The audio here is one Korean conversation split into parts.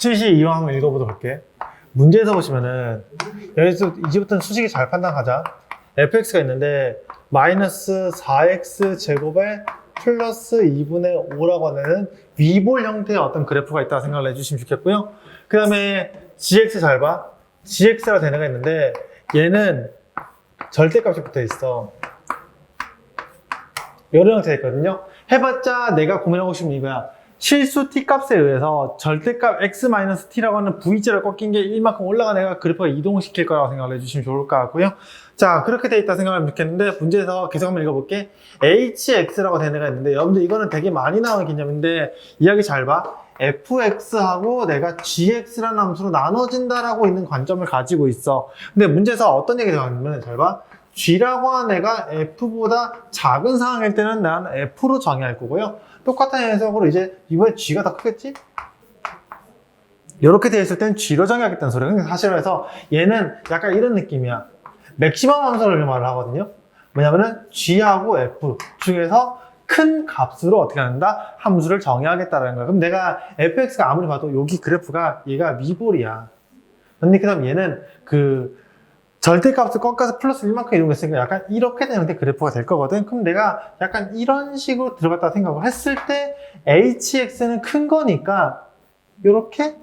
수시 이용 한번 읽어보도록 할게. 문제에서 보시면은 여기서 이제부터는 수식이 잘 판단하자. fx가 있는데 마이너스 4x 제곱에 플러스 2분의 5라고 하는 위볼 형태의 어떤 그래프가 있다고 생각을 해주시면 좋겠고요. 그 다음에 gx 잘 봐. gx가 되는 애가 있는데 얘는 절대값이 붙어 있어. 이런 형태가 있거든요. 해봤자 내가 고민하고 싶은 이거야. 실수 t 값에 의해서 절대값 x-t라고 하는 v자를 꺾인 게 1만큼 올라간 애가 그래프가 이동시킬 거라고 생각을 해주시면 좋을 것 같고요. 자, 그렇게 돼 있다 생각하면 좋겠는데, 문제에서 계속 한번 읽어볼게. hx라고 되는 애가 있는데, 여러분들 이거는 되게 많이 나오는 개념인데, 이야기 잘 봐. fx하고 내가 gx라는 함수로 나눠진다라고 있는 관점을 가지고 있어. 근데 문제에서 어떤 얘기가 나왔냐면, 잘 봐. G라고 하는 애가 f보다 작은 상황일 때는 난 f로 정의할 거고요. 똑같은 해석으로 이제 이번에 g가 더 크겠지? 이렇게 되어 있을 땐 g로 정의하겠다는 소리야. 근데 사실 그래서 얘는 약간 이런 느낌이야. 맥시멈 함수를 말을 하거든요. 뭐냐면은 g하고 f 중에서 큰 값으로 어떻게 한다? 함수를 정의하겠다라는 거야. 그럼 내가 fx가 아무리 봐도 여기 그래프가 얘가 미볼이야. 근데 그 다음 얘는 그 절대값을 꺾어서 플러스 1만큼 이런 거 있으니까 약간 이렇게 되는데 그래프가 될 거거든. 그럼 내가 약간 이런 식으로 들어갔다 생각을 했을 때 hx는 큰 거니까 요렇게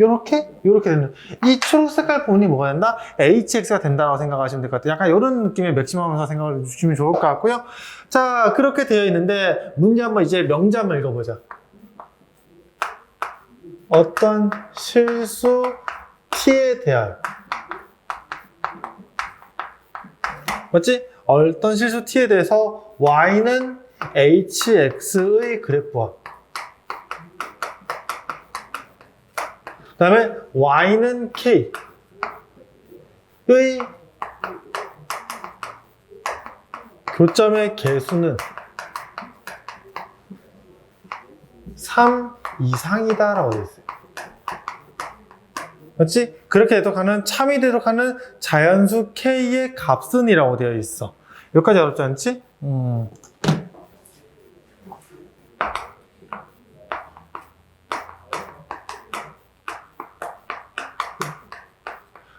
요렇게 요렇게 되는 이 초록 색깔 부분이 뭐가 된다? hx가 된다고 생각하시면 될 것 같아요. 약간 이런 느낌의 맥시멈에서 생각을 주시면 좋을 것 같고요. 자 그렇게 되어 있는데 문제 한번 이제 명제 한번 읽어보자. 어떤 실수 t에 대한 맞지? 어떤 실수 t에 대해서 y는 hx의 그래프와 그 다음에 y는 k의 교점의 개수는 3 이상이다 라고 되어 있어요. 맞지? 그렇게 해석하는 참이 대속하는 자연수 k의 값은 이라고 되어 있어. 여기까지 어렵지 않지? 음.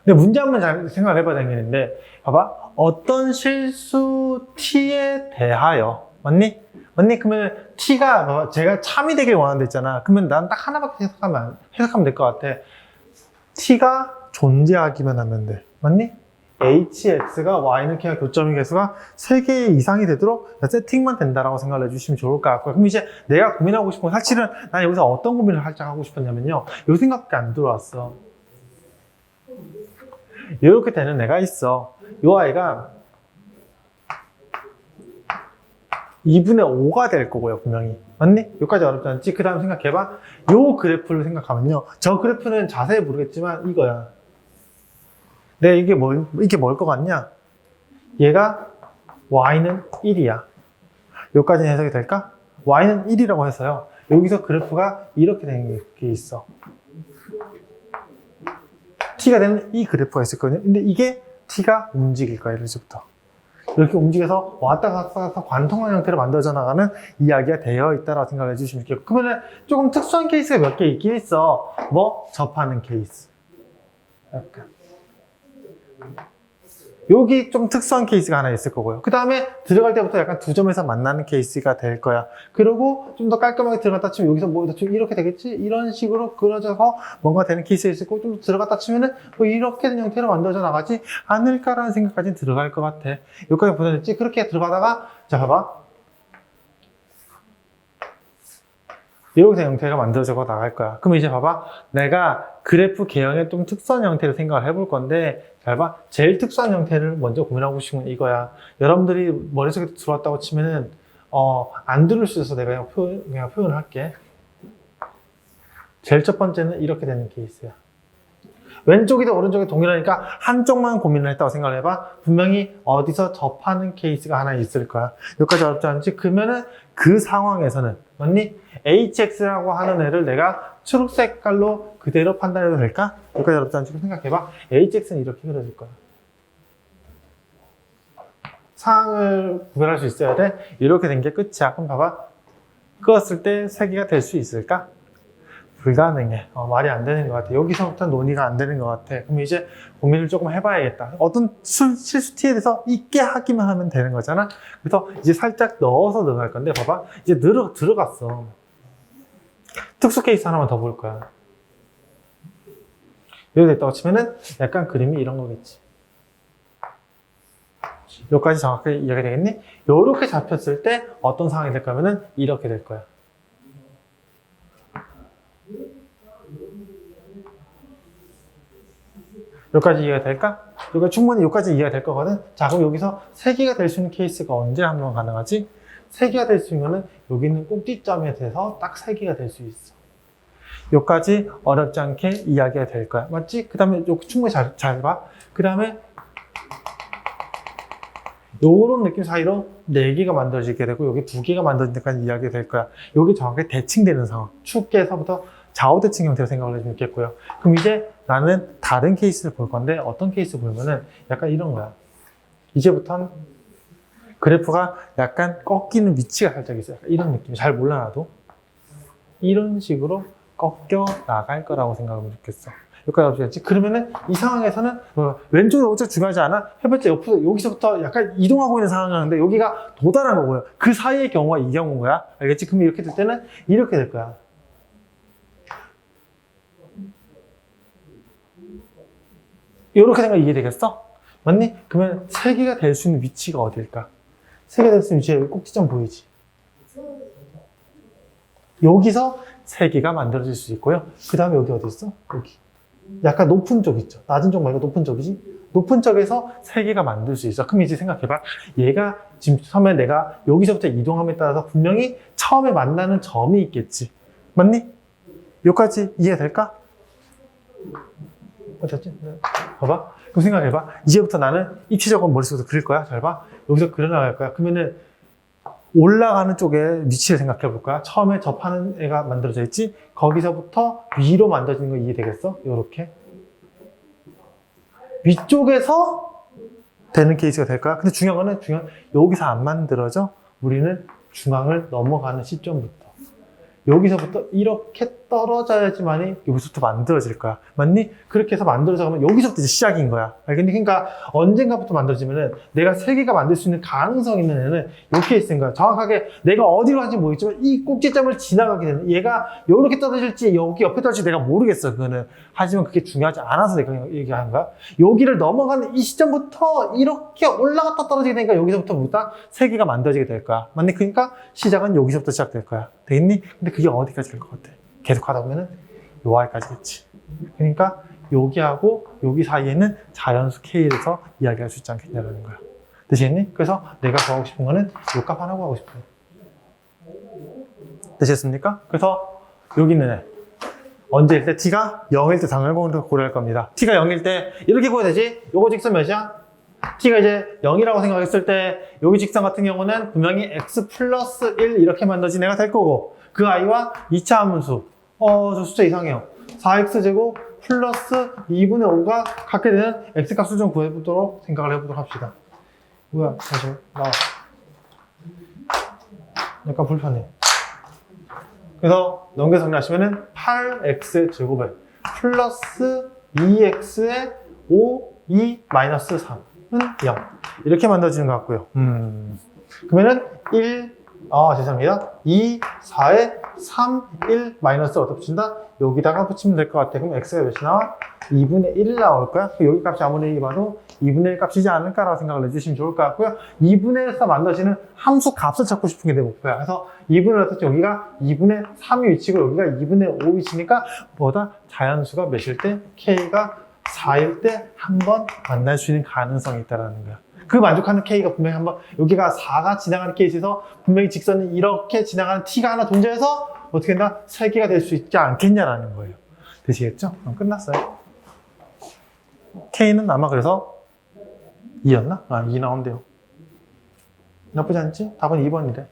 근데 문제 한번 잘 생각을 해봐야 되겠는데, 봐봐. 어떤 실수 t에 대하여, 맞니? 맞니? 그러면 t가. 제가 참이 되길 데 있잖아. 그러면 난 딱 하나밖에 해석하면, 안- 해석하면 될 것 같아. T가 존재하기만 하면 돼. 맞니? hx가 y는 k가 교점의 개수가 3개 이상이 되도록 세팅만 된다라고 생각을 해주시면 좋을 것 같고요. 그럼 이제 내가 고민하고 싶은 건 사실은 난 여기서 어떤 고민을 살짝 하고 싶었냐면요. 요 생각밖에 안 들어왔어. 이렇게 되는 애가 있어. 요 아이가 2분의 5가 될 거고요, 분명히. 맞니? 여기까지 어렵지 않지? 그 다음 생각해봐. 요 그래프를 생각하면요. 저 그래프는 자세히 모르겠지만 이거야. 네, 이게 뭘, 이게 뭘 것 같냐? 얘가 y는 1이야. 여기까지 해석이 될까? y는 1이라고 해서요. 여기서 그래프가 이렇게 되는 게 있어. t가 되는 이 그래프가 있었거든요. 근데 이게 t가 움직일 거야, 이제부터. 이렇게 움직여서 왔다 갔다 관통한 형태로 만들어져 나가는 이야기가 되어 있다라고 생각을 해주시면 좋겠고. 그러면 조금 특수한 케이스가 몇 개 있긴 있어. 뭐? 접하는 케이스. 약간. 여기 좀 특수한 케이스가 하나 있을 거고요. 그 다음에 들어갈 때부터 약간 두 점에서 만나는 케이스가 될 거야. 그리고 좀 더 깔끔하게 들어갔다 치면 여기서 뭐좀 이렇게 되겠지? 이런 식으로 그려져서 뭔가 되는 케이스가 있을 거고 좀 들어갔다 치면은 뭐 이렇게 된 형태로 만들어져 나가지 않을까라는 생각까지는 들어갈 것 같아. 여기까지 보내줬지? 그렇게 들어가다가 자 봐봐. 이렇게 된 형태가 만들어져 나갈 거야. 그럼 이제 봐봐. 내가 그래프 개형의 좀 특수한 형태를 생각을 해볼 건데, 잘 봐. 제일 특수한 형태를 먼저 고민하고 싶은 건 이거야. 여러분들이 머릿속에 들어왔다고 치면은, 어, 안 들을 수 있어서 내가 그냥 표현, 그냥 표현을 할게. 제일 첫 번째는 이렇게 되는 케이스야. 왼쪽이든 오른쪽이 동일하니까 한쪽만 고민을 했다고 생각을 해봐. 분명히 어디서 접하는 케이스가 하나 있을 거야. 여기까지 어렵지 않지? 그러면은 그 상황에서는, 맞니? hx라고 하는 애를 내가 초록 색깔로 그대로 판단해도 될까? 여기까지 어렵지 않지? 생각해봐. hx는 이렇게 그려질 거야. 상황을 구별할 수 있어야 돼. 이렇게 된 게 끝이야. 그럼 봐봐. 끄었을 때 세 개가 될 수 있을까? 불가능해. 어, 말이 안 되는 것 같아. 여기서부터 논의가 안 되는 것 같아. 그럼 이제 고민을 조금 해봐야겠다. 어떤 술, 실수 티에 대해서 있게 하기만 하면 되는 거잖아. 그래서 이제 살짝 넣어서 들어갈 건데, 봐봐. 이제 들어, 들어갔어. 특수 케이스 하나만 더 볼 거야. 여기 됐다고 치면은 약간 그림이 이런 거겠지. 여기까지 정확하게 이해가 되겠니? 이렇게 잡혔을 때 어떤 상황이 될 거면은 이렇게 될 거야. 여기까지 이해가 될까? 여기가 충분히 여기까지 이해가 될 거거든. 자, 그럼 여기서 세 개가 될 수 있는 케이스가 언제 한번 가능하지? 세 개가 될 수 있는 거는 여기 있는 꼭지점에 대해서 딱 세 개가 될 수 있어. 여기까지 어렵지 않게 이야기가 될 거야. 맞지? 그 다음에 여기 충분히 잘, 잘 봐. 그 다음에 요런 느낌 사이로 네 개가 만들어지게 되고 여기 두 개가 만들어지니까 이야기가 될 거야. 여기 정확하게 대칭되는 상황. 축에서부터 좌우 대칭 형태로 생각을 해주면 있겠고요. 그럼 이제 나는 다른 케이스를 볼 건데 어떤 케이스 보면은 약간 이런 거야. 이제부터는 그래프가 약간 꺾이는 위치가 살짝 있어요. 이런 느낌. 잘 몰라 나도. 이런 식으로 꺾여 나갈 거라고 생각하면 좋겠어. 여기까지 없겠지? 그러면은 이 상황에서는 어, 왼쪽이 어째 중요하지 않아? 해봤자 옆으로 여기서부터 약간 이동하고 있는 상황이었는데 여기가 도달한 거고요. 그 사이의 경우가 이 경우인 거야. 알겠지? 그럼 이렇게 될 때는 이렇게 될 거야. 이렇게 생각 이해되겠어? 맞니? 그러면 세 개가 될 수 있는 위치가 어딜까? 세 개가 될 수 있는 위치가 꼭지점 보이지? 여기서 세 개가 만들어질 수 있고요. 그 다음에 여기 어디 있어? 여기. 약간 높은 쪽 있죠. 낮은 쪽 말고 높은 쪽이지. 높은 쪽에서 세 개가 만들 수 있어. 그럼 이제 생각해봐. 얘가 지금 처음에 내가 여기서부터 이동함에 따라서 분명히 처음에 만나는 점이 있겠지. 맞니? 여기까지 이해될까? 어쨌지? 봐봐. 그럼 생각해봐. 이제부터 나는 입체적으로 머릿속에서 그릴 거야. 잘 봐. 여기서 그려나갈 거야. 그러면은 올라가는 쪽에 위치를 생각해 볼 거야. 처음에 접하는 애가 만들어져 있지? 거기서부터 위로 만들어지는 거 이해되겠어? 요렇게. 위쪽에서 되는 케이스가 될 거야. 근데 중요한 거는 중요한, 여기서 안 만들어져? 우리는 중앙을 넘어가는 시점부터. 여기서부터 이렇게 떨어져야지만이 여기서부터 만들어질 거야. 맞니? 그렇게 해서 만들어져 가면 여기서부터 이제 시작인 거야. 알겠니? 그러니까 언젠가부터 만들어지면은 내가 세 개가 만들 수 있는 가능성 있는 애는 이 케이스인 거야. 정확하게 내가 어디로 갈지 모르겠지만 이 꼭지점을 지나가게 되는 얘가 이렇게 떨어질지 여기 옆에 떨어질지 내가 모르겠어. 그거는. 하지만 그게 중요하지 않아서 내가 얘기하는 거야. 여기를 넘어가는 이 시점부터 이렇게 올라갔다 떨어지게 되니까 여기서부터 세 개가 만들어지게 될 거야. 맞니? 그러니까 시작은 여기서부터 시작될 거야. 되겠니? 근데 그게 어디까지 될것 같아? 계속 하다 보면은 요 아이까지겠지. 그러니까 여기하고 여기 사이에는 자연수 K에서 이야기할 수 있지 않겠냐라는 거야. 되시겠니? 그래서 내가 더 하고 싶은 거는 요값 하나 구하고 싶어요. 되셨습니까? 그래서 여기 있는 애. 언제일 때 t가 0일 때 당연히 고려할 겁니다. t가 0일 때 이렇게 구해야 되지? 요거 직선 몇이야? t가 이제 0이라고 생각했을 때 여기 직선 같은 경우는 분명히 x 플러스 1 이렇게 만들어진 애가 될 거고 그 i와 2차 함수 어, 저 숫자 이상해요. 4x제곱 플러스 2분의 5가 갖게 되는 x값을 좀 구해보도록 생각을 해보도록 합시다. 뭐야, 다시 나와. 약간 불편해. 그래서 넘겨 정리하시면은 8x제곱에 플러스 2x에 5, 2 마이너스 3은 0. 이렇게 만들어지는 것 같고요. 음. 그러면은 1, 아, 죄송합니다. 2, 4에 3, 1 마이너스 어떻게 붙인다? 여기다가 붙이면 될 것 같아. 그럼 x가 몇이 나와? 2분의 1 나올 거야. 여기 값이 아무리 봐도 2분의 1 값이지 않을까라고 생각을 해주시면 좋을 것 같고요. 2분의 1에서 만들어지는 함수 값을 찾고 싶은 게 내 목표야. 그래서 2분의 1에서 여기가 2분의 3이 위치고 여기가 2분의 5 위치니까 뭐다? 자연수가 몇일 때? k가 4일 때 한 번 만날 수 있는 가능성이 있다는 거야. 그 만족하는 K가 분명히 한번 여기가 4가 지나가는 케이스에서 분명히 직선이 이렇게 지나가는 T가 하나 존재해서 어떻게 된다? 3개가 될 수 있지 않겠냐라는 거예요. 되시겠죠? 그럼 끝났어요. K는 아마 그래서 2였나? 아, 2 나온대요. 나쁘지 않지? 답은 2번이래.